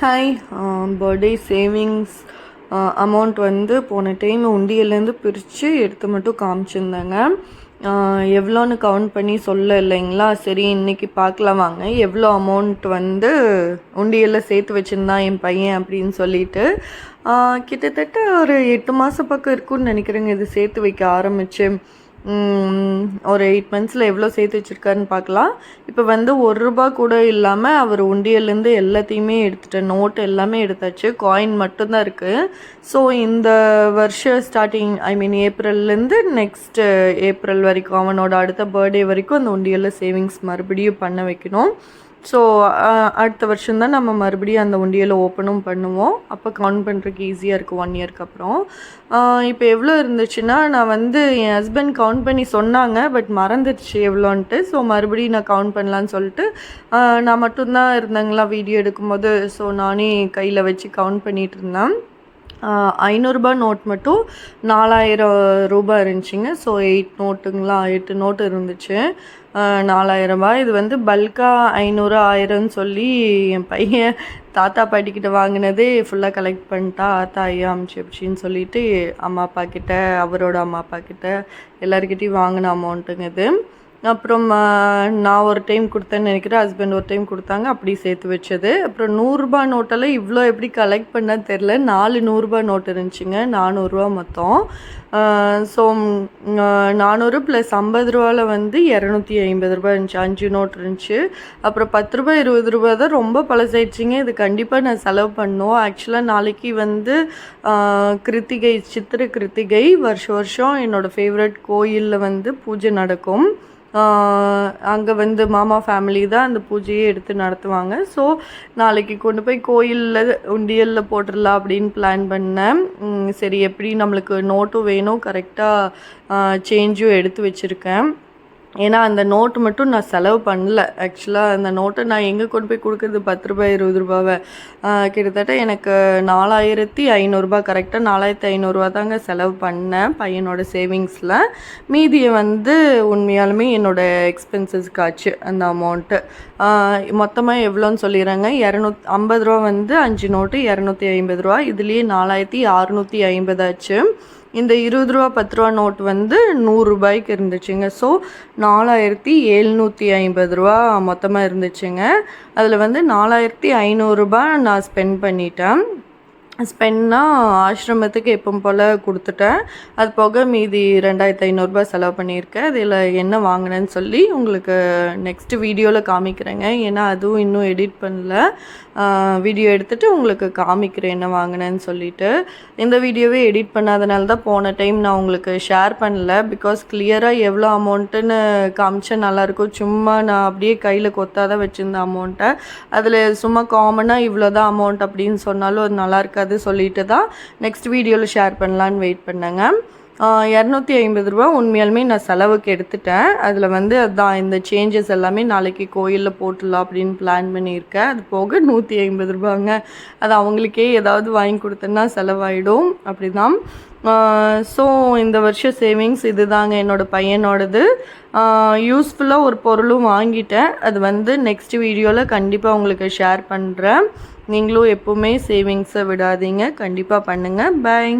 Hi birthday savings amount வந்து போன time உண்டியல்லேருந்து பிரித்து எடுத்து மட்டும் காமிச்சிருந்தாங்க. எவ்வளோன்னு கவுண்ட் பண்ணி சொல்ல இல்லைங்களா சரி இன்னைக்கு பார்க்கலாம் வாங்க. எவ்வளோ அமௌண்ட் வந்து உண்டியலில் சேர்த்து வச்சுருந்தான் என் பையன் அப்படின்னு சொல்லிட்டு. கிட்டத்தட்ட ஒரு எட்டு மாதம் பக்கம் இருக்கும்னு நினைக்கிறேங்க இது சேர்த்து வைக்க ஆரம்பிச்சு. ஒரு எயிட் மந்த்ஸில் எவ்வளோ சேர்த்து வச்சுருக்காருன்னு பார்க்கலாம். இப்போ வந்து ஒரு ரூபா கூட இல்லாமல் அவர் உண்டியல்லேருந்து எல்லாத்தையுமே எடுத்துட்டேன் நோட் எல்லாமே எடுத்தாச்சு. காயின் மட்டும்தான் இருக்குது ஸோ இந்த வருஷம் ஸ்டார்டிங் ஐ மீன் ஏப்ரல்லேருந்து நெக்ஸ்ட் ஏப்ரல் வரைக்கும் அவனோட அடுத்த பர்த்டே வரைக்கும் அந்த உண்டியலில் சேவிங்ஸ் மறுபடியும் பண்ண வைக்கணும். ஸோ uh, அடுத்த வருஷம் தான் நம்ம மறுபடியும் அந்த உண்டியலை ஓப்பனும் பண்ணுவோம். அப்போ கவுண்ட் பண்ணுறதுக்கு ஈஸியாக இருக்கும் ஒன் இயர்க்கு அப்புறம். இப்போ எவ்வளோ இருந்துச்சுன்னா நான் வந்து என் ஹஸ்பண்ட் கவுண்ட் பண்ணி சொன்னாங்க பட் மறந்துடுச்சு எவ்வளோன்ட்டு ஸோ மறுபடியும் நான் கவுண்ட் பண்ணலான்னு சொல்லிட்டு நான் மட்டும்தான் இருந்தேங்களா வீடியோ எடுக்கும்போது? ஸோ நானே கையில் வச்சு கவுண்ட் பண்ணிகிட்டு இருந்தேன். ஐநூறுரூபா நோட் மட்டும் நாலாயிரம் ரூபாய் இருந்துச்சுங்க. ஸோ எயிட் நோட்டுங்களா எட்டு நோட்டு இருந்துச்சு. ஆஹ் நாலாயிரம் ரூபாய். இது வந்து பல்காக ஐநூறு ஆயிரம்னு சொல்லி என் பையன் தாத்தா பாட்டிக்கிட்ட வாங்கினதே ஃபுல்லாக கலெக்ட் பண்ணிட்டா ஆத்தா ஐயா அமிச்சு அப்படின்னு சொல்லிட்டு அம்மா அப்பா கிட்ட அவரோட அம்மா அப்பா கிட்ட எல்லாருக்கிட்டையும் வாங்கின அமௌண்ட்டுங்க இது. அப்புறம் நான் ஒரு டைம் கொடுத்தேன்னு நினைக்கிறேன். ஹஸ்பண்ட் ஒரு டைம் கொடுத்தாங்க. அப்படி சேர்த்து வச்சது. அப்புறம் நூறுரூபா நோட்டெல்லாம் இவ்வளோ எப்படி கலெக்ட் பண்ண தெரில நாலு நூறுரூபா நோட்டு இருந்துச்சுங்க. நானூறுரூவா மொத்தம். ஸோ நானூறு ப்ளஸ் ஐம்பது ரூபாவில் வந்து இரநூத்தி ஐம்பது ரூபாய் இருந்துச்சு. அஞ்சு நோட் இருந்துச்சு. அப்புறம் பத்து ரூபாய் இருபது ரூபா தான் ரொம்ப பழசாயிடுச்சிங்க. இது கண்டிப்பாக நான் செலவு பண்ணோம். ஆக்சுவலாக நாளைக்கு வந்து கிருத்திகை சித்திரை கிருத்திகை வருஷம் வருஷம் என்னோடய ஃபேவரட் கோயிலில் வந்து பூஜை நடக்கும். அங்கே வந்து மாமா ஃபேமிலி தான் அந்த பூஜையை எடுத்து நடத்துவாங்க. ஸோ நாளைக்கு கொண்டு போய் கோயிலில் உண்டியலில் போட்டுடலாம் அப்படின்னு பிளான் பண்ணேன். சரி எப்படி நம்மளுக்கு நோட்டும் வேணும் கரெக்டாக சேஞ்சும் எடுத்து வச்சுருக்கேன். ஏன்னா அந்த நோட்டு மட்டும் நான் செலவு பண்ணல. ஆக்சுவலாக அந்த நோட்டை நான் எங்கே கொண்டு போய் கொடுக்குறது? பத்து ரூபாய் இருபது ரூபாவை? கிட்டத்தட்ட எனக்கு நாலாயிரத்தி ஐநூறுரூபா கரெக்டாக நாலாயிரத்தி ஐநூறுரூவா தாங்க செலவு பண்ணேன் பையனோட சேவிங்ஸில் மீதியை வந்து உண்மையாலுமே என்னோட எக்ஸ்பென்சஸ்க்கு ஆச்சு அந்த அமௌண்ட்டு மொத்தமாக எவ்வளோன்னு சொல்லிடுறேங்க. இரநூத் ஐம்பது ரூபா வந்து அஞ்சு நோட்டு இரநூத்தி ஐம்பது ரூபா. இதுலேயே நாலாயிரத்தி அறுநூற்றி ஐம்பது ஆச்சு. இந்த இருபது ரூபா பத்து ரூபா நோட் வந்து நூறுரூபாய்க்கு இருந்துச்சுங்க. ஸோ நாலாயிரத்தி எழுநூற்றி ஐம்பது ரூபா மொத்தமாக இருந்துச்சுங்க. அதில் வந்து நாலாயிரத்தி ஐநூறுரூபா நான் ஸ்பெண்ட் பண்ணிட்டேன். ஸ்பெண்ட்னா ஆசிரமத்துக்கு எப்பவும் போல் கொடுத்துட்டேன். அது போக மீதி ரெண்டாயிரத்தி ஐநூறுரூபா செலவு பண்ணியிருக்கேன். அதில் என்ன வாங்கினேன்னு சொல்லி உங்களுக்கு நெக்ஸ்ட் வீடியோவில் காமிக்கிறேங்க. ஏன்னா அதுவும் இன்னும் எடிட் பண்ணல. வீடியோ எடுத்துகிட்டு உங்களுக்கு காமிக்கிறேன் என்ன வாங்கினேன்னு சொல்லிட்டு. இந்த வீடியோவே எடிட் பண்ணாதனால தான் போன டைம் நான் உங்களுக்கு ஷேர் பண்ணல. பிகாஸ் கிளியராக எவ்வளோ அமௌண்ட்டுன்னு காமிச்சா நல்லாயிருக்கும். சும்மா நான் அப்படியே கையில் கொத்தாத வச்சுருந்த அமௌண்ட்டை அதில் சும்மா காமனாக இவ்வளோ தான் அமௌண்ட் அப்படின்னு சொன்னாலும் அது நல்லா இருக்காது சொல்லிட்டு தான் நெக்ஸ்ட் வீடியோவில் ஷேர் பண்ணலான்னு வெயிட் பண்ணேங்க. இரநூத்தி ஐம்பது ரூபா உண்மையாலுமே நான் செலவுக்கு எடுத்துட்டேன். அதில் வந்து அதான் இந்த சேஞ்சஸ் எல்லாமே நாளைக்கு கோயிலில் போட்டுடலாம் அப்படின்னு பிளான் பண்ணியிருக்கேன். அது போக நூற்றி ஐம்பது ரூபாங்க அது அவங்களுக்கே ஏதாவது வாங்கி கொடுத்தேன்னா செலவாயிடும். அப்படி தான் ஸோ இந்த வருஷம் சேவிங்ஸ் இதுதாங்க என்னோடய பையனோடது. யூஸ்ஃபுல்லாக ஒரு பொருளும் வாங்கிட்டேன். அது வந்து நெக்ஸ்ட் வீடியோவில் கண்டிப்பாக உங்களுக்கு ஷேர் பண்ணுறேன் நீங்களும் எப்போவுமே சேவிங்ஸை விடாதீங்க. கண்டிப்பாக பண்ணுங்கள் பாய்